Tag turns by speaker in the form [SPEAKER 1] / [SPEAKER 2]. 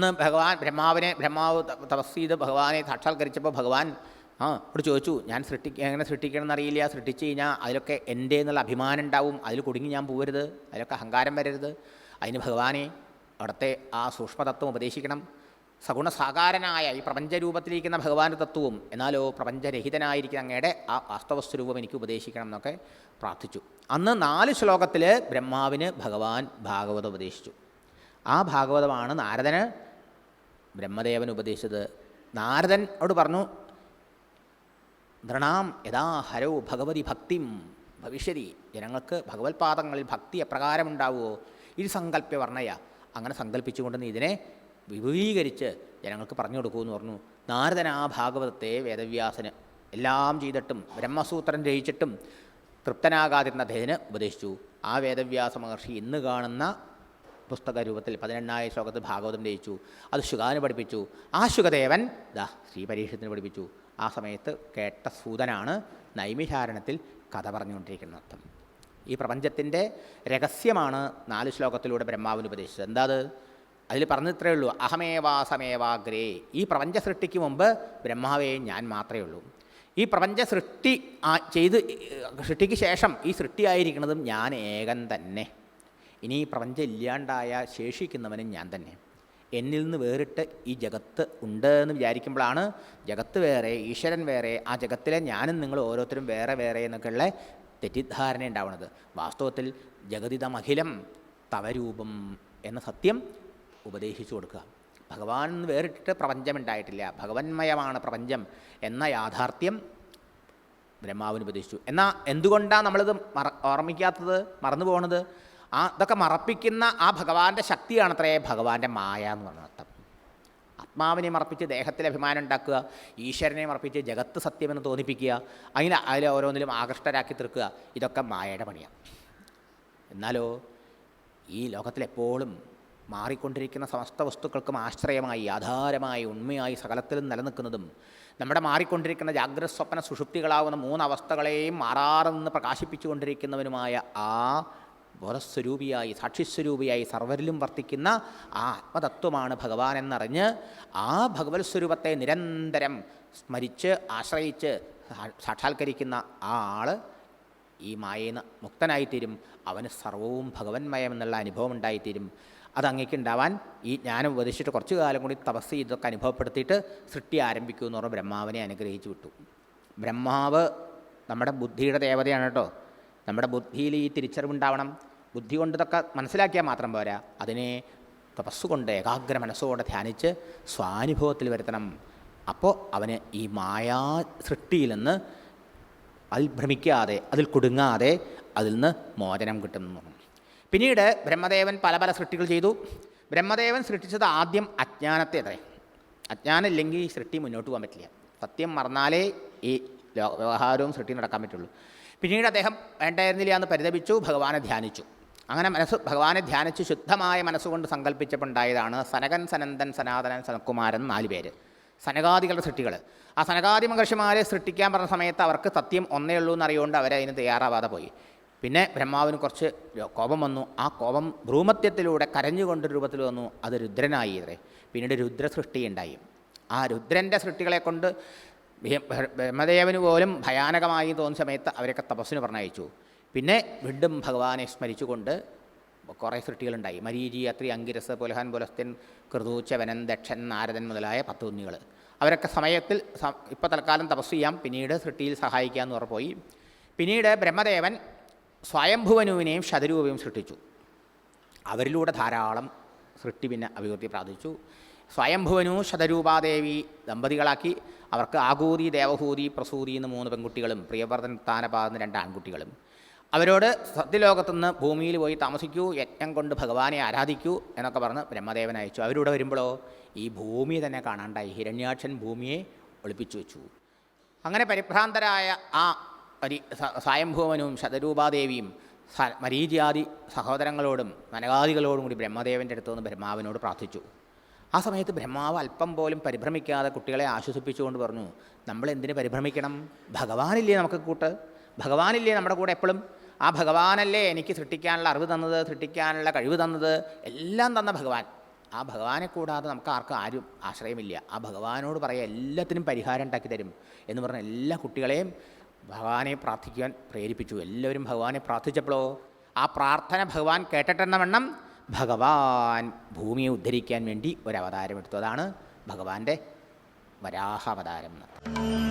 [SPEAKER 1] അന്ന് ഭഗവാൻ ബ്രഹ്മാവിനെ ബ്രഹ്മാവ് തപസ് ചെയ്ത് ഭഗവാനെ സാക്ഷാത്കരിച്ചപ്പോൾ ഭഗവാൻ ആ ഇവിടെ ചോദിച്ചു ഞാൻ സൃഷ്ടി എങ്ങനെ സൃഷ്ടിക്കണം എന്നറിയില്ല സൃഷ്ടിച്ചു കഴിഞ്ഞാൽ അതിലൊക്കെ എന്റെ എന്നുള്ള അഭിമാനം ഉണ്ടാവും അതിൽ കുടുങ്ങി ഞാൻ പോകരുത് അതിലൊക്കെ അഹങ്കാരം വരരുത്. അതിന് ഭഗവാനെ അവിടുത്തെ ആ സൂക്ഷ്മതത്വം ഉപദേശിക്കണം. സഗുണസാകാരനായ ഈ പ്രപഞ്ചരൂപത്തിലിരിക്കുന്ന ഭഗവാന്റെ തത്വവും എന്നാലോ പ്രപഞ്ചരഹിതനായിരിക്കുന്ന അങ്ങയുടെ ആ വാസ്തവസ്വരൂപം എനിക്ക് ഉപദേശിക്കണം എന്നൊക്കെ പ്രാർത്ഥിച്ചു. അന്ന് നാല് ശ്ലോകത്തിൽ ബ്രഹ്മാവിന് ഭഗവാൻ ഭാഗവതം ഉപദേശിച്ചു. ആ ഭാഗവതമാണ് നാരദന് ബ്രഹ്മദേവൻ ഉപദേശിച്ചത്. നാരദൻ അവിടെ പറഞ്ഞു നൃണാം യഥാ ഹരോ ഭഗവതി ഭക്തിം ഭവിഷ്യതി. ജനങ്ങൾക്ക് ഭഗവത്പാദങ്ങളിൽ ഭക്തി എപ്രകാരം ഉണ്ടാവുമോ ഇത് സങ്കല്പ്യ വർണയ അങ്ങനെ സങ്കല്പിച്ചുകൊണ്ട് ഇതിനെ വിപുലീകരിച്ച് ജനങ്ങൾക്ക് പറഞ്ഞു കൊടുക്കുമെന്ന് പറഞ്ഞു. നാരദൻ ആ ഭാഗവതത്തെ വേദവ്യാസന് എല്ലാം ചെയ്തിട്ടും ബ്രഹ്മസൂത്രം രചിച്ചിട്ടും തൃപ്തനാകാതിരുന്ന അദ്ദേഹത്തിന് ഉപദേശിച്ചു. ആ വേദവ്യാസ മഹർഷി ഇന്ന് കാണുന്ന പുസ്തക രൂപത്തിൽ പതിനെണ്ണായ ശ്ലോകത്തിൽ ഭാഗവതം രചിച്ചു. അത് ശുഗാന് പഠിപ്പിച്ചു. ആ ശുഗദേവൻ ദാ ശ്രീ പരീക്ഷത്തിന് പഠിപ്പിച്ചു. ആ സമയത്ത് കേട്ട സൂതനാണ് നൈമിഹാരണത്തിൽ കഥ പറഞ്ഞുകൊണ്ടിരിക്കുന്ന അർത്ഥം ഈ പ്രപഞ്ചത്തിന്റെ രഹസ്യമാണ് നാല് ശ്ലോകത്തിലൂടെ ബ്രഹ്മാവിന് ഉപദേശിച്ചത്. എന്താ അത്? അതിൽ പറഞ്ഞിത്രേ ഉള്ളൂ അഹമേവാസമേവാഗ്രേ ഈ പ്രപഞ്ച സൃഷ്ടിക്ക് മുമ്പ് ബ്രഹ്മാവേ ഞാൻ മാത്രമേ ഉള്ളൂ. ഈ പ്രപഞ്ച സൃഷ്ടി ചെയ്ത് സൃഷ്ടിക്ക് ശേഷം ഈ സൃഷ്ടിയായിരിക്കുന്നതും ഞാൻ ഏകൻ തന്നെ. ഇനി ഈ പ്രപഞ്ചം ഇല്ലാണ്ടായ ശേഷിക്കുന്നവനും ഞാൻ തന്നെ. എന്നിൽ നിന്ന് വേറിട്ട് ഈ ജഗത്ത് ഉണ്ട് എന്ന് വിചാരിക്കുമ്പോഴാണ് ജഗത്ത് വേറെ ഈശ്വരൻ വേറെ ആ ജഗത്തിലെ ഞാനും നിങ്ങൾ ഓരോരുത്തരും വേറെ വേറെ എന്നൊക്കെയുള്ള തെറ്റിദ്ധാരണ ഉണ്ടാവുന്നത്. വാസ്തവത്തിൽ ജഗതിതമഖിലം തവരൂപം എന്ന സത്യം ഉപദേശിച്ചു കൊടുക്കുക. ഭഗവാൻ നിന്ന് വേറിട്ടിട്ട് പ്രപഞ്ചം ഉണ്ടായിട്ടില്ല. ഭഗവന്മയമാണ് പ്രപഞ്ചം എന്ന യാഥാർത്ഥ്യം ബ്രഹ്മാവിന് ഉപദേശിച്ചു. എന്നാൽ എന്തുകൊണ്ടാണ് നമ്മളിത് മറ ഓർമ്മിക്കാത്തത് മറന്നു പോകുന്നത് ആ ഇതൊക്കെ മറപ്പിക്കുന്ന ആ ഭഗവാന്റെ ശക്തിയാണ് അത്രേ ഭഗവാന്റെ മായ എന്ന് പറഞ്ഞ അർത്ഥം. ആത്മാവിനെ മറപ്പിച്ച് ദേഹത്തിൽ അഭിമാനം ഉണ്ടാക്കുക ഈശ്വരനെ മറപ്പിച്ച് ജഗത്ത് സത്യമെന്ന് തോന്നിപ്പിക്കുക അതിൽ അതിൽ ഓരോന്നിലും ആകൃഷ്ടരാക്കി തീർക്കുക ഇതൊക്കെ മായയുടെ പണിയാണ് എന്നാലോ ഈ ലോകത്തിലെപ്പോഴും മാറിക്കൊണ്ടിരിക്കുന്ന സമസ്ത വസ്തുക്കൾക്കും ആശ്രയമായി ആധാരമായി ഉണ്മയായി സകലത്തിലും നിലനിൽക്കുന്നതും നമ്മുടെ മാറിക്കൊണ്ടിരിക്കുന്ന ജാഗ്രത സ്വപ്ന സുഷുപ്തികളാവുന്ന മൂന്ന് അവസ്ഥകളെയും മാറാതെ പ്രകാശിപ്പിച്ചുകൊണ്ടിരിക്കുന്നവനുമായ ആ ബോധസ്വരൂപിയായി സാക്ഷിസ്വരൂപിയായി സർവരിലും വർത്തിക്കുന്ന ആ ആത്മതത്വമാണ് ഭഗവാൻ എന്നറിഞ്ഞ് ആ ഭഗവത് സ്വരൂപത്തെ നിരന്തരം സ്മരിച്ച് ആശ്രയിച്ച് സാക്ഷാത്കരിക്കുന്ന ആ ആൾ ഈ മായേന്ന് മുക്തനായിത്തീരും. അവന് സർവവും ഭഗവന്മയം എന്നുള്ള അനുഭവം ഉണ്ടായിത്തീരും. അത് അങ്ങേക്കുണ്ടാവാൻ ഈ ജ്ഞാനം ഉപദേശിച്ചിട്ട് കുറച്ചു കാലം കൂടി തപസ് ചെയ്തൊക്കെ അനുഭവപ്പെടുത്തിയിട്ട് സൃഷ്ടി ആരംഭിക്കൂ എന്ന് പറഞ്ഞ് ബ്രഹ്മാവിനെ അനുഗ്രഹിച്ചു വിട്ടു. ബ്രഹ്മാവ് നമ്മുടെ ബുദ്ധിയുടെ ദേവതയാണ് കേട്ടോ. നമ്മുടെ ബുദ്ധിയിൽ ഈ തിരിച്ചറിവുണ്ടാവണം. ബുദ്ധി കൊണ്ടതൊക്കെ മനസ്സിലാക്കിയാൽ മാത്രം പോരാ. അതിനെ തപസ്സുകൊണ്ട് ഏകാഗ്ര മനസ്സോടെ ധ്യാനിച്ച് സ്വാനുഭവത്തിൽ വരുത്തണം. അപ്പോൾ അവന് ഈ മായാ സൃഷ്ടിയിൽ നിന്ന് അതിൽ ഭ്രമിക്കാതെ അതിൽ കുടുങ്ങാതെ അതിൽ നിന്ന് മോചനം കിട്ടുന്നു പിന്നീട് ബ്രഹ്മദേവൻ പല പല സൃഷ്ടികൾ ചെയ്തു. ബ്രഹ്മദേവൻ സൃഷ്ടിച്ചത് ആദ്യം അജ്ഞാനത്തെ അത്രേ അജ്ഞാനം ഇല്ലെങ്കിൽ ഈ സൃഷ്ടി മുന്നോട്ട് പോകാൻ പറ്റില്ല. സത്യം മറന്നാലേ ഈ വ്യവഹാരവും സൃഷ്ടി നടക്കാൻ പറ്റുള്ളൂ. പിന്നീട് അദ്ദേഹം വേണ്ടായിരുന്നില്ല എന്ന് പരിതപിച്ചു ഭഗവാനെ ധ്യാനിച്ചു. അങ്ങനെ മനസ്സ് ഭഗവാനെ ധ്യാനിച്ച് ശുദ്ധമായ മനസ്സുകൊണ്ട് സങ്കല്പിച്ചപ്പോൾ ഉണ്ടായതാണ് സനകൻ സനന്ദൻ സനാതനൻ സനകുമാരൻ നാല് പേര്. സനകാദികളുടെ സൃഷ്ടികൾ ആ സനകാദി മഹർഷിമാരെ സൃഷ്ടിക്കാൻ പറഞ്ഞ സമയത്ത് അവർക്ക് സത്യം ഒന്നേ ഉള്ളൂ എന്നറിയുകൊണ്ട് അവരതിന് തയ്യാറാവാതെ പോയി. പിന്നെ ബ്രഹ്മാവിന് കുറച്ച് കോപം വന്നു. ആ കോപം ഭ്രൂമത്യത്തിലൂടെ കരഞ്ഞുകൊണ്ട് രൂപത്തിൽ വന്നു. അത് രുദ്രനായി ഇതേ പിന്നീട് രുദ്ര സൃഷ്ടി ഉണ്ടായി. ആ രുദ്രന്റെ സൃഷ്ടികളെ കൊണ്ട് ബ്രഹ്മദേവന് പോലും ഭയാനകമായി തോന്നുന്ന സമയത്ത് അവരൊക്കെ തപസ്സിന് പറഞ്ഞയച്ചു. പിന്നെ വീണ്ടും ഭഗവാനെ സ്മരിച്ചുകൊണ്ട് കുറേ സൃഷ്ടികളുണ്ടായി. മരീചി അത്രി അങ്കിരസ് പുലഹൻ പുലസ്ത്യൻ കൃതൂച്ചവനൻ ദക്ഷൻ നാരദൻ മുതലായ പത്ത് കുഞ്ഞുകൾ അവരൊക്കെ സമയത്തിൽ ഇപ്പോൾ തൽക്കാലം തപസ് ചെയ്യാം. പിന്നീട് സൃഷ്ടിയിൽ സഹായിക്കാമെന്ന് ഉറപ്പോയി. പോയി പിന്നീട് ബ്രഹ്മദേവൻ സ്വയംഭുവനുവിനെയും ശതരൂപയും സൃഷ്ടിച്ചു. അവരിലൂടെ ധാരാളം സൃഷ്ടി പിന്നെ അഭിവൃദ്ധി പ്രാപിച്ചു. സ്വയംഭുവനു ശതരൂപാദേവി ദമ്പതികളാക്കി. അവർക്ക് ആകൂതി ദേവഹൂതി പ്രസൂതി എന്ന് മൂന്ന് പെൺകുട്ടികളും പ്രിയവർദ്ധൻ താനപാതെന്ന് രണ്ട് ആൺകുട്ടികളും. അവരോട് സത്യലോകത്തുനിന്ന് ഭൂമിയിൽ പോയി താമസിക്കൂ യജ്ഞം കൊണ്ട് ഭഗവാനെ ആരാധിക്കൂ എന്നൊക്കെ പറഞ്ഞ് ബ്രഹ്മദേവൻ അയച്ചു. അവരിവിടെ വരുമ്പോഴോ ഈ ഭൂമി തന്നെ കാണാണ്ടായി. ഹിരണ്യാക്ഷൻ ഭൂമിയെ ഒളിപ്പിച്ചു വെച്ചു. അങ്ങനെ പരിഭ്രാന്തരായ ആ പരി സ്വയംഭൂവനും ശതരൂപാദേവിയും മരീചിയാദി സഹോദരങ്ങളോടും മനകാദികളോടും കൂടി ബ്രഹ്മദേവന്റെ അടുത്തു നിന്ന് ബ്രഹ്മാവിനോട് പ്രാർത്ഥിച്ചു. ആ സമയത്ത് ബ്രഹ്മാവ് അല്പം പോലും പരിഭ്രമിക്കാതെ കുട്ടികളെ ആശ്വസിപ്പിച്ചുകൊണ്ട് പറഞ്ഞു നമ്മൾ എന്തിനു പരിഭ്രമിക്കണം? ഭഗവാനില്ലേ നമുക്ക് കൂട്ട്? ഭഗവാനില്ലേ നമ്മുടെ കൂടെ എപ്പോഴും? ആ ഭഗവാനല്ലേ എനിക്ക് സൃഷ്ടിക്കാനുള്ള അറിവ് തന്നത് സൃഷ്ടിക്കാനുള്ള കഴിവ് തന്നത് എല്ലാം തന്ന ഭഗവാൻ. ആ ഭഗവാനെ കൂടാതെ നമുക്ക് ആർക്കും ആരും ആശ്രയമില്ല. ആ ഭഗവാനോട് പറയുക എല്ലാത്തിനും പരിഹാരം ഉണ്ടാക്കി തരും. എന്ന് പറഞ്ഞ എല്ലാ കുട്ടികളെയും ഭഗവാനെ പ്രാർത്ഥിക്കാൻ പ്രേരിപ്പിച്ചു. എല്ലാവരും ഭഗവാനെ പ്രാർത്ഥിച്ചപ്പോഴോ ആ പ്രാർത്ഥന ഭഗവാൻ കേട്ടിട്ടെന്ന വണ്ണം ഭഗവാൻ ഭൂമിയെ ഉദ്ധരിക്കാൻ വേണ്ടി ഒരു അവതാരം എടുത്തു. അതാണ് ഭഗവാന്റെ വരാഹാവതാരം എന്ന്.